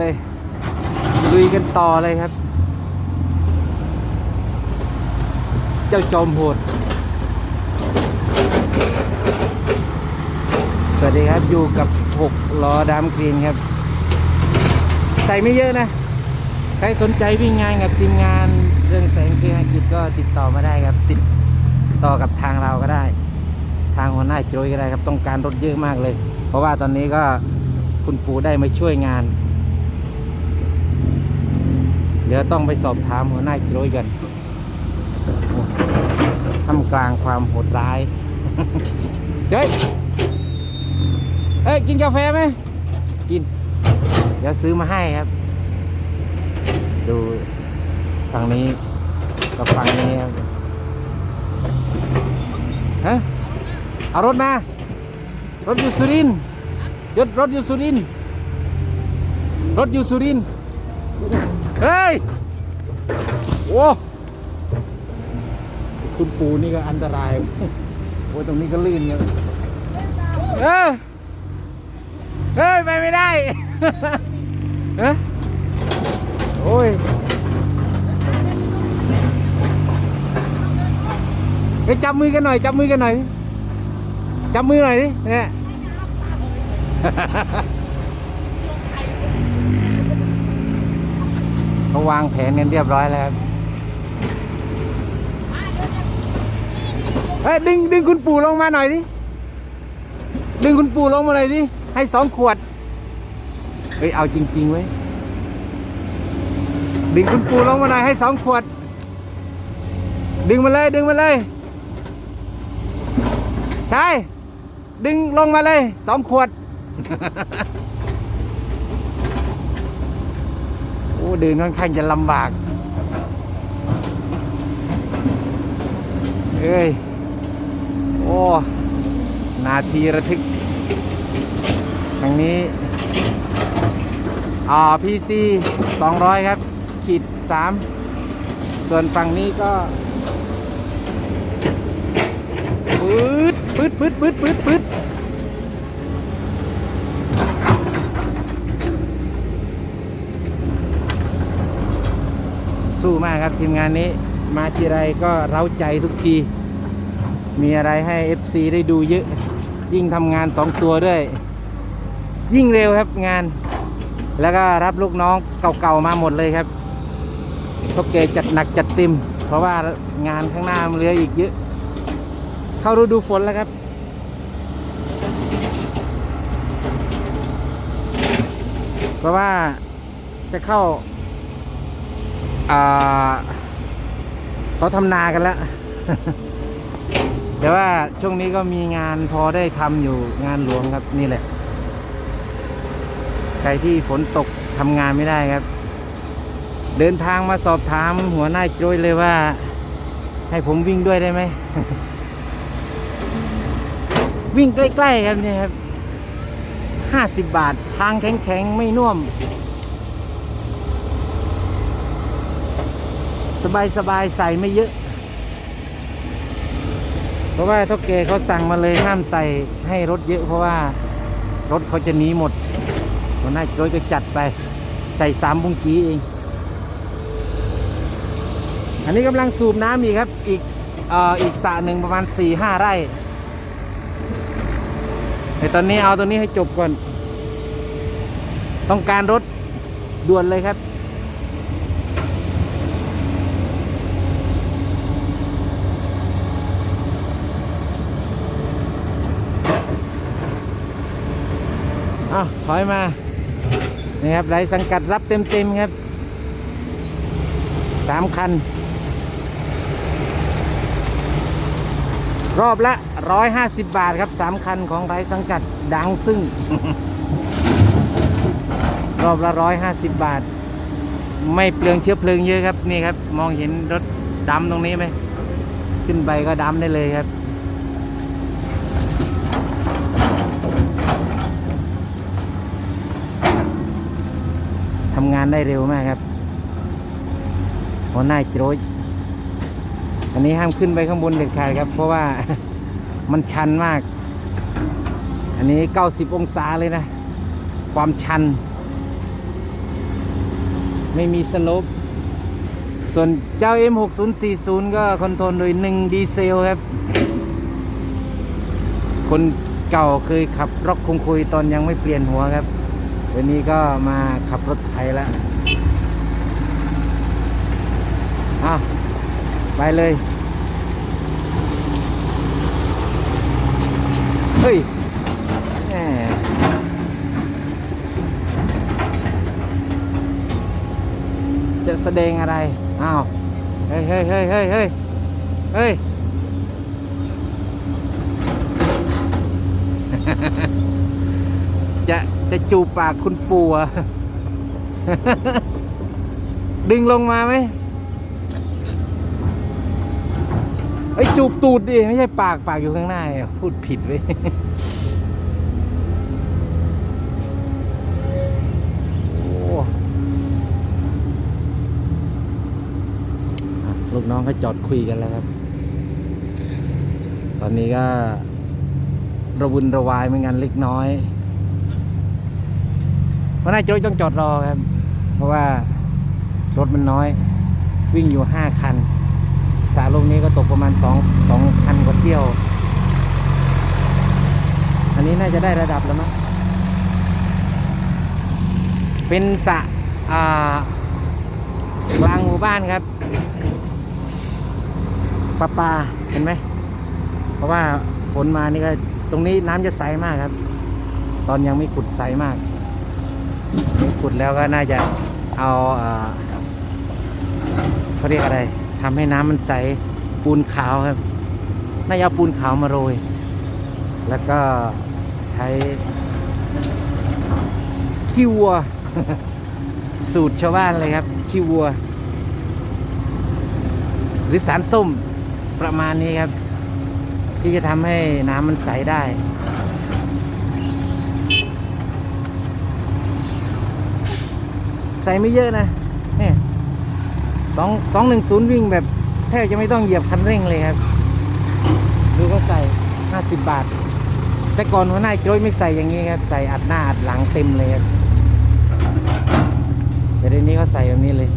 เลย ลุยกันต่อเลยครับ เจ้าจอมโหด สวัสดีครับอยู่กับ 6 ล้อดามกรีนครับ ใส่ไม่เยอะนะ ใครสนใจวิ่งงานกับทีมงานเรื่องแสงเครื่องกิจก็ติดต่อมาได้ครับ ติดต่อกับทางเราก็ได้ ทางหัวหน้าโจยก็ได้ครับ ต้องการรถเยอะมากเลย เพราะว่าตอนนี้ก็คุณปู่ได้มาช่วยงาน เดี๋ยวต้องไปสอบถามหัวหน้าโจยกันทำกลางความโหดร้าย เฮ้ยเอ้ย กินกาแฟไหม กิน เดี๋ยวซื้อมาให้ครับ ดูฝั่งนี้กับฝั่งนี้ฮะเอารถมา รถอยู่สุรินร์ยศรถอยู่สุรินทร์รถอยู่สุรินทร์ เฮ้ย โอ้คุณปูนี่ก็อันตราย โอ้ตรงนี้ก็ลื่นเลยเออเฮ้ย ไปไม่ได้เฮ้ยโอ้ย เฮ้ย จับมือกันหน่อย จับมือกันหน่อย จับมือหน่อยดิเนี่ย เขาวางแผนกันเรียบร้อยแล้วเฮ้ยดึงดึงคุณปู่ลงมาหน่อยดิ ดึงคุณปู่ลงมาหน่อยดิ ให้สองขวดเฮ้ยเอาจริงๆเว้ยดึงคุณปู่ลงมาหน่อยให้สองขวด ดึงมาเลยดึงมาเลย ใช่ ดึงลงมาเลยสองขวด โอ้ เดินค่อนข้างจะลำบากเอ้ย โอ้ นาทีระทึก ทางนี้ อ่า PC 200 ครับ ขีด 3 ส่วนฝั่งนี้ก็ปืดปืดปืดปืดปืดปืด สู้มากครับทีมงานนี้มาทีไรก็เร้าใจทุกที มีอะไรให้ FC ได้ดูเยอะ ยิ่งทำงาน2ตัวด้วย ยิ่งเร็วครับงาน แล้วก็รับลูกน้องเก่าๆมาหมดเลยครับพวกเกจัดหนักจัดเต็มเพราะว่างานข้างหน้ามันเหลืออีกเยอะ เข้าฤดูฝนแล้วครับเพราะว่าจะเข้า เขาทำนากันแล้ว แต่ว่าช่วงนี้ก็มีงานพอได้ทำอยู่งานหลวงครับนี่แหละ ใครที่ฝนตกทำงานไม่ได้ครับ เดินทางมาสอบถามหัวหน้าโจยเลยว่า ให้ผมวิ่งด้วยได้ไหม วิ่งใกล้ ๆ ครับเนี่ยครับห้าสิบบาททางแข็งๆ ไม่น่วม สบายๆใส่ไม่เยอะ เพราะว่าท่าแกเขาสั่งมาเลยห้ามใส่ให้รถเยอะเพราะว่ารถเขาจะหนีหมดหัวหน้าโจยก็จัดไป ใส่สามบุงกีเอง อันนี้กำลังสูบน้ำอีกครับ อีกออีกสระหนึ่งประมาณ4ี่ห้าไร่ในตอนนี้เอาตัวนี้ให้จบก่อน ต้องการรถด่วนเลยครับาถอยมานี่ครับไรสังกัดรับเต็มๆครับสามคัน รอบละร้อยห้าสิบบาทครับสามคันของไรสังกัดดังซึ่ง รอบละร้อยห้าสิบบาท ไม่เปลืองเชื้อเพลิงเยอะครับ นี่ครับ มองเห็นรถดำตรงนี้ไหม ขึ้นไปก็ดำได้เลยครับ ทำงานได้เร็วมากครับหัวหน้าโจยอันนี้ห้ามขึ้นไปข้างบนเด็ดขาดครับ เพราะว่ามันชันมาก อันนี้ 90 องศาเลยนะ ความชัน ไม่มีสโลปส่วนเจ้า M6040 ก็คอนโทรลโดย 1 ดีเซลครับ คนเก่าเคยขับร็อกคงคุยตอนยังไม่เปลี่ยนหัวครับ เดี๋ยวนี้ก็มาขับรถไถแล้วอ้าวไปเลย เฮ้ยแหมจะแสดงอะไร อ้าว เฮ้ยเฮ้ยเฮ้ยเฮ้ยเฮ้ยเฮ้ย จะจะจูบปากคุณปู่อะดึงลงมาไหมไอ้จูบตูดดิไม่ใช่ปากปากอยู่ข้างหน้าพูดผิดเว้ยลูกน้องเขาจอดคุยกันแล้วครับ ตอนนี้ก็ระวุนระวายเหมือนกันเล็กน้อย เพราะนายโจ้ต้องจอดรอครับ เพราะว่ารถมันน้อย วิ่งอยู่ห้าคัน สาลงนี้ก็ตกประมาณสองสองคันกว่าเที่ยว อันนี้น่าจะได้ระดับแล้วมั้งเป็นสระกลางหมู่บ้านครับปลาปลาเห็นไหม เพราะว่าฝนมานี่ก็ตรงนี้น้ำจะใสมากครับ ตอนยังไม่ขุดใสมาก ขุดแล้วก็น่าจะเอาเขาเรียกอะไรทำให้น้ำมันใสปูนขาวครับ น่าจะเอาปูนขาวมาโรย แล้วก็ใช้ขี้วัว สูตรชาวบ้านเลยครับขี้วัว หรือสารส้มประมาณนี้ครับ ที่จะทำให้น้ำมันใสได้ ใส่ไม่เยอะนะนี่สองสองหนึ่งศูนย์วิ่งแบบแทบจะไม่ต้องเหยียบคันเร่งเลยครับ ดูเขาใส่ห้าสิบบาท แต่ก่อนหัวหน้าโจ้ยไม่ใส่อย่างนี้ครับ ใส่อัดหน้าอัดหลังเต็มเลยครับแต่เดี๋ยวนี้เขาใส่แบบนี้เลย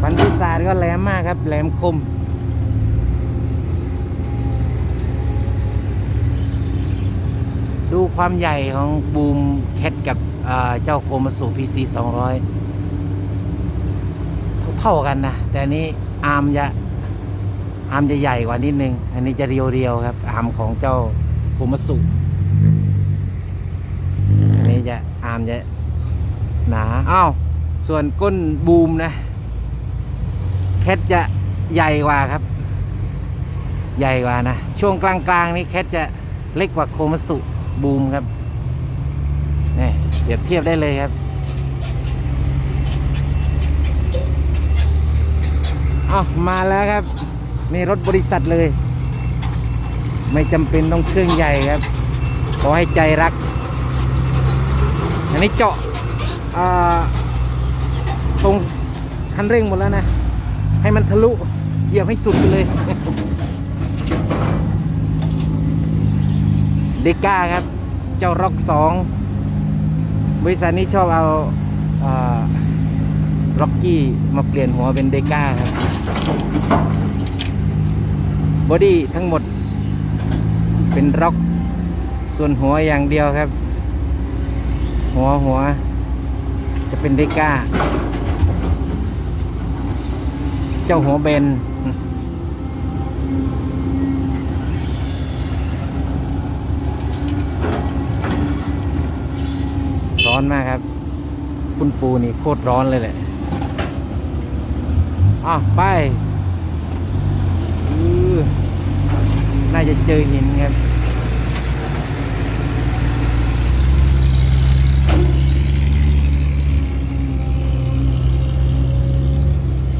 ฟันปีศาจก็แหลมมากครับ แหลมคมดูความใหญ่ของบูมแคทกับ เจ้าโคมาสุ PC 200 เท่ากันนะ แต่อันนี้อาร์มจะอาร์มจะใหญ่กว่านิดนึง อันนี้จะเรียวๆครับ อาร์มของเจ้าโคมาสุอันนี้จะอาร์มจะหนาอ้าวส่วนก้นบูมนะแคทจะใหญ่กว่าครับ ใหญ่กว่านะ ช่วงกลางๆ นี่แคทจะเล็กกว่าโคมาสุบูมครับ เปรียบเทียบได้เลยครับอ้าวมาแล้วครับนี่รถบริษัทเลย ไม่จำเป็นต้องเครื่องใหญ่ครับ ขอให้ใจรัก อันนี้เจาะาตรงคันเร่งหมดแล้วนะ ให้มันทะลุเหยียบให้สุดไปเลยเดก้าครับ เจ้าร็อกสอง บริษัทนี้ชอบเอาร็อกกี้มาเปลี่ยนหัวเป็นเดก้าครับ บอดี้ทั้งหมดเป็นร็อก ส่วนหัวอย่างเดียวครับ หัวหัวจะเป็นเดก้า เจ้าหัวเบน ร้อนมากครับ คุณปูนี่โคตรร้อนเลยแหละอะไปน่าจะเจอหินครับ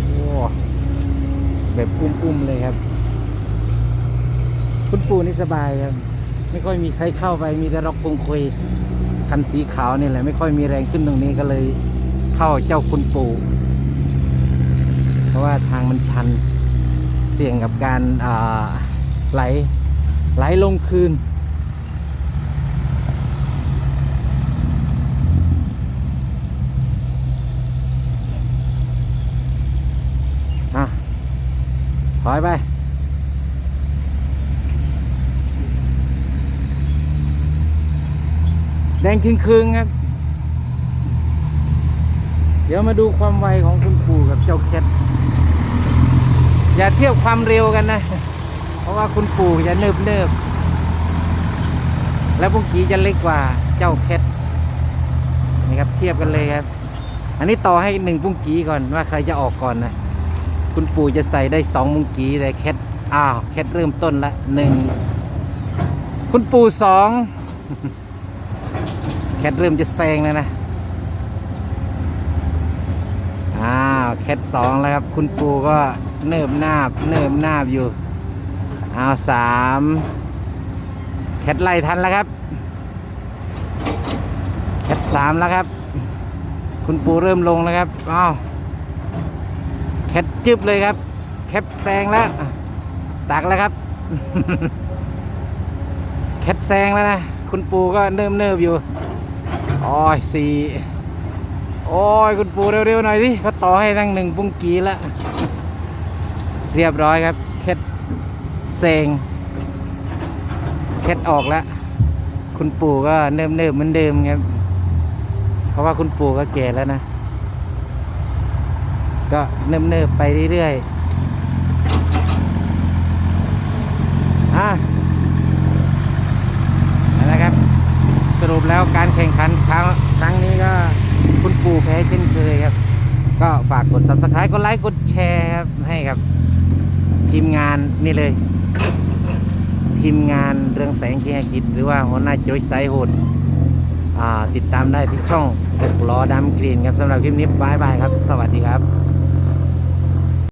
โอ้แบบอุ้มๆเลยครับ คุณปูนี่สบายครับ ไม่ค่อยมีใครเข้าไปมีแต่ร็อกคงคุย คันสีขาวนี่แหละไม่ค่อยมีแรงขึ้นตรงนี้ก็เลยเข้าเจ้าคุณปู่เพราะว่าทางมันชันเสี่ยงกับการไหลไหลลงคืน ถอยไป แดงชิงคืงครับ เดี๋ยวมาดูความไวของคุณปู่กับเจ้าแคทอย่าเทียบความเร็วกันนะ เพราะว่าคุณปู่จะเนิบเนิบแล้วพุงกีจะเล็กกว่าเจ้าแคทนี่ครับเทียบกันเลยครับ อันนี้ต่อให้หนึ่งปุ้งกีก่อนว่าใครจะออกก่อนนะ คุณปู่จะใส่ได้สองปุ้งกีแต่แคทอ้าวแคทเริ่มต้นละหนึ่งคุณปู่สอง แคทเริ่มจะแซงแล้วนะ อ้าวแคทสองแล้วครับ คุณปูก็เนิบนาบเนิบนาบอยู่ อ้าวสามแคทไล่ทันแล้วครับ แคทสามแล้วครับ คุณปูเริ่มลงแล้วครับ อ้าว แคทจึบเลยครับ แคปแซงแล้ว ตักแล้วครับ แคทแซงแล้วนะ คุณปูก็เนิบเนิบอยู่ อ้ยสี่โอ้ยคุณปู่เร็วๆหน่อยสิเขาต่อให้ทั้งหนึ่งปุ้งกีแล้วเรียบร้อยครับเคล็ดเซงเคล็ดออกแล้วคุณปู่ก็เนิบเนิบๆเหมือนเดิมครับเพราะว่าคุณปู่ก็แก่แล้วนะ ก็เนิบเนิบๆไปเรื่อยๆอะนั่นแหละครับ สรุ ปแล้วการแข่งขันครั้งครั้งนี้ก็คุณปู่แพ้เช่นเคยครับ ก็ฝากกด subscribe กดไลค์กดแชร์ครับให้กับ ทีมงานนี่เลย ทีมงานเรื่องแสงเคียกิจ หรือว่าหัวหน้าโจยสายโหดติดตามได้ที่ช่องหกล้อดำกรีนครับสำหรับคลิปนี้บายบายครับ สวัสดีครับ